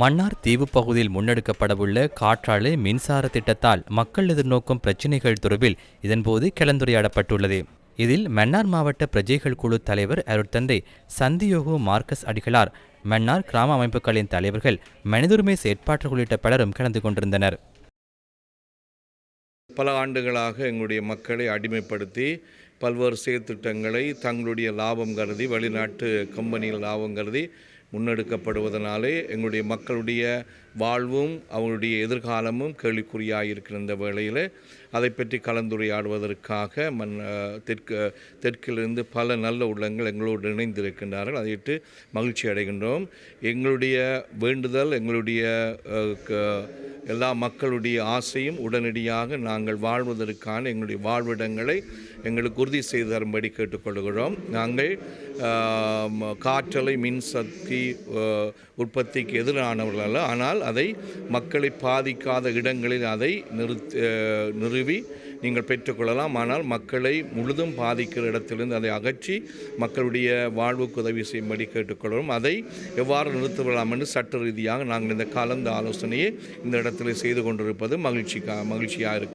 மன்னார் தீவு பகுதியில் முன்னெடுக்கப்படவுள்ள காற்றாலை மின்சார திட்டத்தால் மக்கள் எதிர்நோக்கும் பிரச்சினைகள் தொடர்பில் இதன்போது கலந்துரையாடப்பட்டுள்ளது. இதில் மன்னார் மாவட்ட பிரஜைகள் குழு தலைவர் அருட்தந்தை சந்தியோகு மார்க்கஸ் அடிகளார் மன்னார் கிராம அமைப்புகளின் தலைவர்கள் மனிதுரிமை செயற்பாட்டு உள்ளிட்ட பலரும் கலந்து கொண்டிருந்தனர். பல ஆண்டுகளாக எங்களுடைய மக்களை அடிமைப்படுத்தி பல்வேறு செயற்திட்டங்களை தங்களுடைய லாபம் கருதி வெளிநாட்டு கம்பெனிகள் லாபம் கருதி முன்னெடுக்கப்படுவதனாலே எங்களுடைய மக்களுடைய வாழ்வும் அவங்களுடைய எதிர்காலமும் கேள்விக்குறியாக இருக்கிற இந்த வேளையில் அதை பற்றி கலந்துரையாடுவதற்காக மண் தெற்கு தெற்கிலிருந்து பல நல்ல உள்ளங்கள் எங்களோடு இணைந்திருக்கின்றார்கள். அதையிட்டு மகிழ்ச்சி அடைகின்றோம். எங்களுடைய வேண்டுதல் எங்களுடைய க- எல்லா மக்களுடைய ஆசையும் உடனடியாக நாங்கள் வாழ்வதற்கான எங்களுடைய வாழ்விடங்களை எங்களுக்கு உறுதி செய்து தரும்படி கேட்டுக்கொள்கிறோம். நாங்கள் காற்றலை மின்சக்தி உற்பத்திக்கு எதிரானவர்கள் அல்ல ஆனால் அதை மக்களை பாதிக்காத இடங்களில் அதை நிறுத்தி நிறுவி நீங்கள் பெற்றுக்கொள்ளலாம். ஆனால் மக்களை முழுதும் பாதிக்கிற இடத்திலிருந்து அதை அகற்றி மக்களுடைய வாழ்வுக்கு உதவி செய்யும்படி கேட்டுக்கொள்கிறோம். அதை எவ்வாறு நிறுத்தலாம் என்று சட்ட ரீதியாக நாங்கள் இந்த கலந்த ஆலோசனையை இந்த இடத்தில் செய்து கொண்டிருப்பது மகிழ்ச்சிக்கா மகிழ்ச்சியாக இருக்கிறது